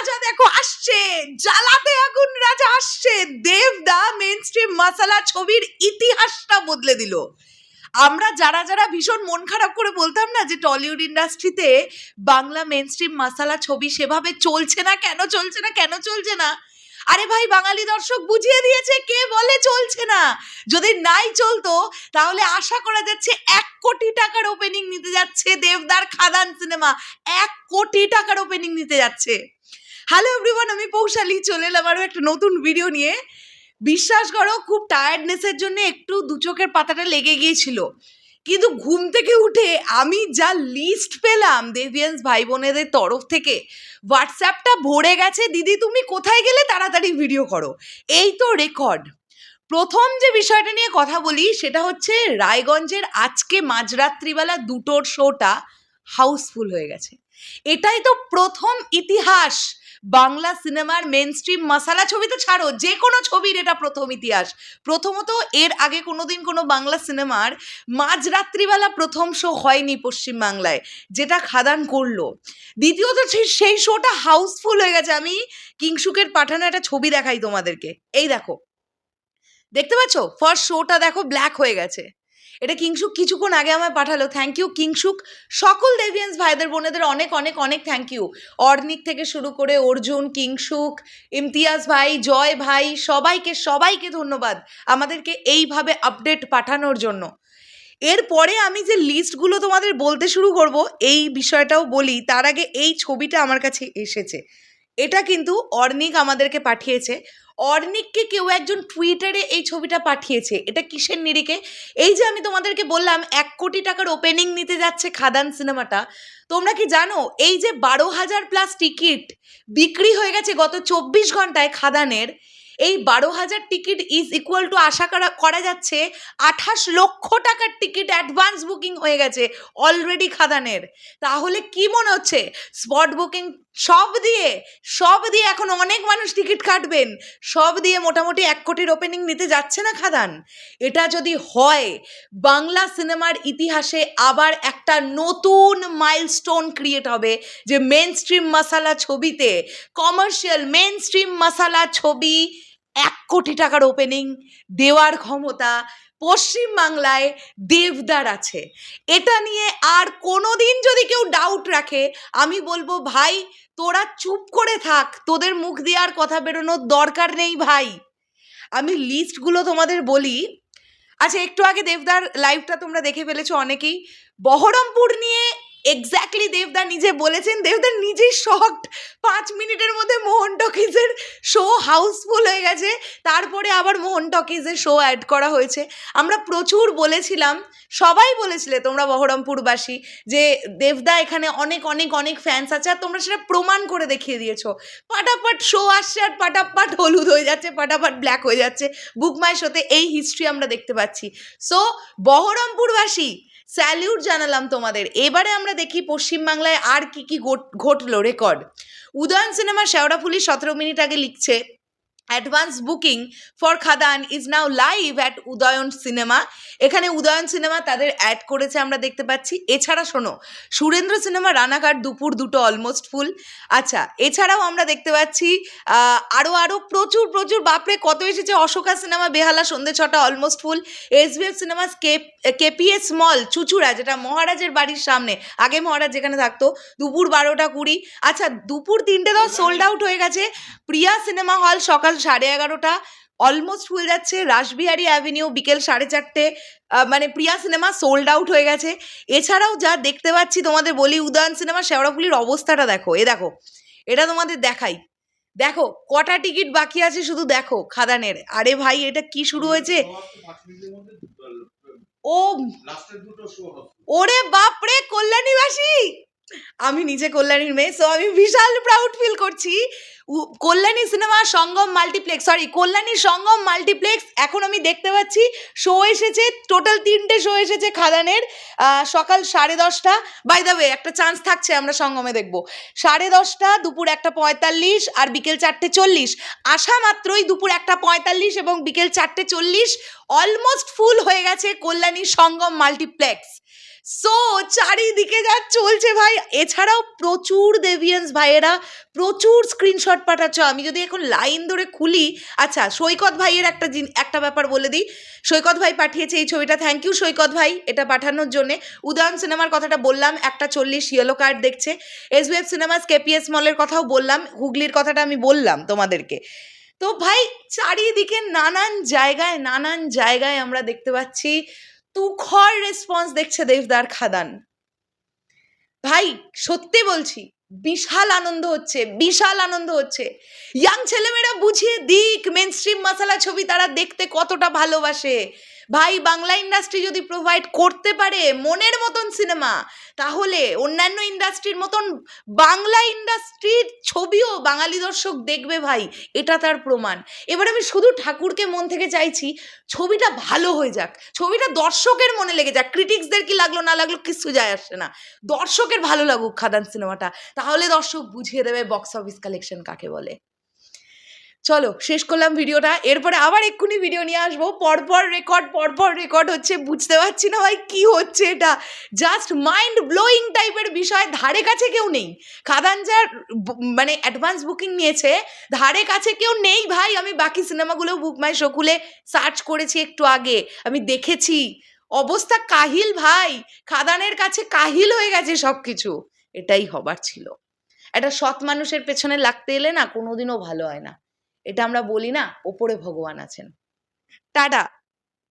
রাজা দেখো আসছে, জ্বালাতে আগুন রাজা আসছে। দেবদা মেন স্ট্রিম মাসালা ছবির ইতিহাসটা বদলে দিল। আমরা যারা যারা ভীষণ মন খারাপ করে বলতাম না যে টলিউড ইন্ডাস্ট্রিতে বাংলা মেন স্ট্রিম মাসালা ছবি সেভাবে চলছে না, কেন চলছে না, কেন চলছে না? আরে ভাই, বাঙালি দর্শক বুঝিয়ে দিয়েছে কে বলে চলছে না। যদি নাই চলতো, তাহলে আশা করা যাচ্ছে এক কোটি টাকার ওপেনিং নিতে যাচ্ছে দেবদার খাদান সিনেমা এক কোটি টাকার ওপেনিং নিতে যাচ্ছে। হ্যালো এভরিওয়ান আমি পৌশালি, চলে এলাম আরও একটা নতুন ভিডিও নিয়ে। বিশ্বাস করো, খুব টায়ার্ডনেসের জন্য একটু দু চোখের পাতাটা লেগে গিয়েছিল। কিন্তু ঘুম থেকে উঠে আমি যা লিস্ট পেলাম দেভিয়ান্স ভাই বোনেদের তরফ থেকে হোয়াটসঅ্যাপটা ভরে গেছে, দিদি, তুমি কোথায় গেলে তাড়াতাড়ি ভিডিও করো? এই তো রেকর্ড প্রথম যে বিষয়টা নিয়ে কথা বলি, সেটা হচ্ছে রায়গঞ্জের আজকে মাঝরাত্রিবেলা দুটোর শোটা হাউসফুল হয়ে গেছে। এটাই তো প্রথম ইতিহাস। বাংলা সিনেমার মেন স্ট্রিম মশালা ছবি তো ছাড়ো যে কোনো ছবির এটা প্রথম ইতিহাস। প্রথমত এর আগে কোনোদিন কোনো বাংলা সিনেমার মাঝরাত্রিবেলা প্রথম শো হয়নি পশ্চিমবাংলায়, যেটা খাদান করল। দ্বিতীয়ত সেই শোটা হাউসফুল হয়ে গেছে। আমি কিংসুকের পাঠানো একটা ছবি দেখাই তোমাদেরকে। এই দেখো। দেখতে পাচ্ছ? ফার্স্ট শোটা দেখো ব্ল্যাক হয়ে গেছে। এটা কিংসুক কিছুক্ষণ আগে আমায় পাঠালো। Thank you Kinshuk. সকল দেভিয়ান্স ভাইদের, বোনেদের অনেক অনেক অনেক থ্যাংক ইউ অর্নিক থেকে শুরু করে অর্জুন, কিংসুক, ইমতিয়াজ ভাই, জয় ভাই, সবাইকে সবাইকে ধন্যবাদ আমাদেরকে এইভাবে আপডেট পাঠানোর জন্য। এরপরে আমি যে লিস্টগুলো তোমাদের বলতে শুরু করব, এই বিষয়টাও বলি। তার আগে এই ছবিটা আমার কাছে এসেছে। এটা কিন্তু অর্নিক আমাদেরকে পাঠিয়েছে। অর্নিককে কেউ একজন টুইটারে এই ছবিটা পাঠিয়েছে। এটা কিসের নিরিখে? এই যে আমি তোমাদেরকে বললাম, এক কোটি টাকার ওপেনিং নিতে যাচ্ছে খাদান সিনেমাটা। তোমরা কি জানো, এই যে বারো হাজার প্লাস টিকিট বিক্রি হয়ে গেছে গত চব্বিশ ঘন্টায় খাদানের, এই বারো হাজার টিকিট ইজ ইকুয়াল টু আশা করা করা যাচ্ছে আঠাশ লক্ষ টাকার টিকিট অ্যাডভান্স বুকিং হয়ে গেছে অলরেডি খাদানের। তাহলে কি মনে হচ্ছে? স্পট বুকিং সব দিয়ে সব দিয়ে এখন অনেক মানুষ টিকিট কাটবেন। সব দিয়ে মোটামুটি এক কোটির ওপেনিং নিতে যাচ্ছে না খাদান? এটা যদি হয়, বাংলা সিনেমার ইতিহাসে আবার একটা নতুন মাইলস্টোন ক্রিয়েট হবে যে মেন স্ট্রিম মশালা ছবিতে কমার্শিয়াল মেন স্ট্রিম মশালা ছবি এক কোটি টাকার ওপেনিং দেওয়ার ক্ষমতা পশ্চিমবাংলায় দেবদার আছে। এটা নিয়ে আর কোনো দিন যদি কেউ ডাউট রাখে, আমি বলব, ভাই, তোরা চুপ করে থাক, তোদের মুখ দিয়ে আর কথা বেরোনোর দরকার নেই, ভাই। আমি লিস্টগুলো তোমাদের বলি। আচ্ছা একটু আগে দেবদার লাইভটা তোমরা দেখে ফেলেছো অনেকেই। বহরমপুর নিয়ে এক্স্যাক্টলি দেবদা নিজে বলেছেন। দেবদা নিজেই শকড পাঁচ মিনিটের মধ্যে মোহন টকিজের শো হাউসফুল হয়ে গেছে। তারপরে আবার মোহন টকিজের শো অ্যাড করা হয়েছে। আমরা প্রচুর বলেছিলাম, সবাই বলেছিলে তোমরা বহরমপুরবাসী, যে দেবদা এখানে অনেক অনেক অনেক ফ্যান্স আছে আর তোমরা সেটা প্রমাণ করে দেখিয়ে দিয়েছ। পাটাপাট শো আসছে আর পাটাপাট হলুদ হয়ে যাচ্ছে, পাটাপাট ব্ল্যাক হয়ে যাচ্ছে। বুকমাই শোতে এই হিস্ট্রি আমরা দেখতে পাচ্ছি। সো বহরমপুরবাসী স্যালিউট জানালাম তোমাদের। এবারে আমরা দেখি পশ্চিমবাংলায় আর কি কি ঘট- ঘটলো রেকর্ড। উদয়ন সিনেমা শেওড়াফুলি সতেরো মিনিট আগে লিখছে advance booking for Khadaan is now live at Udayan cinema এখানে উদয়ন সিনেমা তাদের অ্যাড করেছে আমরা দেখতে পাচ্ছি। এছাড়া শোনো, সুরেন্দ্র সিনেমা রানাঘাট দুপুর দুটো অলমোস্ট ফুল আচ্ছা এছাড়াও আমরা দেখতে পাচ্ছি আরও আরও প্রচুর প্রচুর, বাপরে, কত এসেছে? অশোকা সিনেমা বেহালা সন্ধে ছটা almost full S SVF cinema KPS mall Chuchura, যেটা মহারাজের বাড়ির সামনে। আগে মহারাজ যেখানে থাকতো, দুপুর বারোটা কুড়ি। আচ্ছা দুপুর তিনটে দশ সোল্ড আউট হয়ে গেছে। প্রিয়া সিনেমা হল সকাল সাড়ে এগারোটা। অলমোস্ট ফুল যাচ্ছে। রাসবিহারী অ্যাভিনিউ বিকেল সাড়ে চারটে। মানে প্রিয়া সিনেমা সোল্ড আউট হয়ে গেছে। এছাড়াও যা দেখতে পাচ্ছি তোমাদের বলি উদয়ন সিনেমা, শেওড়াফুলির অবস্থাটা দেখো। এ দেখো, এটা তোমাদের দেখাই। দেখো, কটা টিকিট বাকি আছে শুধু দেখো, খাদানের। আরে ভাই, এটা কি শুরু হয়েছে? ও ওরে বাপরে কল্যাণীবাসী! আমি নিজে কল্যাণীর মেয়ে সো আমি বিশাল প্রাউড ফিল করছি। Kalyani cinema Sangam multiplex sorry Kalyani Sangam multiplex এখন আমি দেখতে পাচ্ছি। শো এসেছে টোটাল তিনটে শো এসেছে খাদানের সকাল সাড়ে দশটা। বাই দ্য ওয়ে একটা চান্স থাকছে, আমরা সঙ্গমে দেখব। সাড়ে দশটা, দুপুর একটা পঁয়তাল্লিশ আর বিকেল চারটে চল্লিশ। আসা মাত্রই দুপুর একটা পঁয়তাল্লিশ এবং বিকেল চারটে চল্লিশ। অলমোস্ট ফুল হয়ে গেছে কল্যাণী সঙ্গম মাল্টিপ্লেক্স সো চারিদিকে যা চলছে ভাই, এছাড়াও প্রচুর দেভিয়েন্স ভাইয়েরা, প্রচুর স্ক্রিনশট পাঠাচ্ছ। আমি যদি এখন লাইন ধরে খুলি আচ্ছা সৈকত ভাইয়ের একটা জিন- একটা ব্যাপার বলে দিই। সৈকত ভাই পাঠিয়েছে এই ছবিটা। থ্যাংক ইউ সৈকত ভাই, এটা পাঠানোর জন্যে। উদয়ন সিনেমার কথাটা বললাম, একটা চল্লিশ ইয়েলো কার্ড দেখছে। এস ওয়েব সিনেমাস কেপিএস মলের কথাও বললাম, হুগলির কথাটা আমি বললাম তোমাদেরকে। তো ভাই, চারিদিকে নানান জায়গায় নানান জায়গায় আমরা দেখতে পাচ্ছি। তুখর রেসপন্স দেখছে দেবদার খাদান। ভাই, সত্যি বলছি, বিশাল আনন্দ হচ্ছে, বিশাল আনন্দ হচ্ছে। ইয়াং ছেলেমেয়েরা বুঝিয়ে দিক মেন স্ট্রিম মশালা ছবি তারা দেখতে কতটা ভালোবাসে। ভাই, বাংলা ইন্ডাস্ট্রি যদি প্রোভাইড করতে পারে মনের মতন সিনেমা তাহলে অন্যান্য ইন্ডাস্ট্রির মতন বাংলা ইন্ডাস্ট্রির ছবিও বাঙালি দর্শক দেখবে ভাই, এটা তার প্রমাণ। এবার আমি শুধু ঠাকুরকে মন থেকে চাইছি, ছবিটা ভালো হয়ে যাক। ছবিটা দর্শকের মনে লেগে যাক ক্রিটিক্সদের কি লাগল, না লাগল কিছু যায় আসে না। দর্শকের ভালো লাগুক খাদান সিনেমাটা তাহলে দর্শক বুঝিয়ে দেবে বক্স অফিস কালেকশন কাকে বলে। চলো, শেষ করলাম ভিডিওটা। এরপরে আবার এক্ষুনি ভিডিও নিয়ে আসব। পরপর রেকর্ড পরপর রেকর্ড হচ্ছে, বুঝতে পারছি না ভাই কি হচ্ছে এটা। জাস্ট মাইন্ড ব্লোয়িং টাইপের বিষয়, ধারে কাছে কেউ নেই। খাদান যার মানে অ্যাডভান্স বুকিং নিয়েছে, ধারে কাছে কেউ নেই ভাই। আমি বাকি সিনেমাগুলো বুক মাই শকুলে সার্চ করেছি একটু আগে। আমি দেখেছি। অবস্থা কাহিল ভাই। খাদানের কাছে কাহিল হয়ে গেছে সব কিছু এটাই হবার ছিল। একটা সৎ মানুষের পেছনে লাগতে এলে না কোনোদিনও ভালো হয় না। এটা আমরা বলি না ওপরে ভগবান আছেন। টাটা।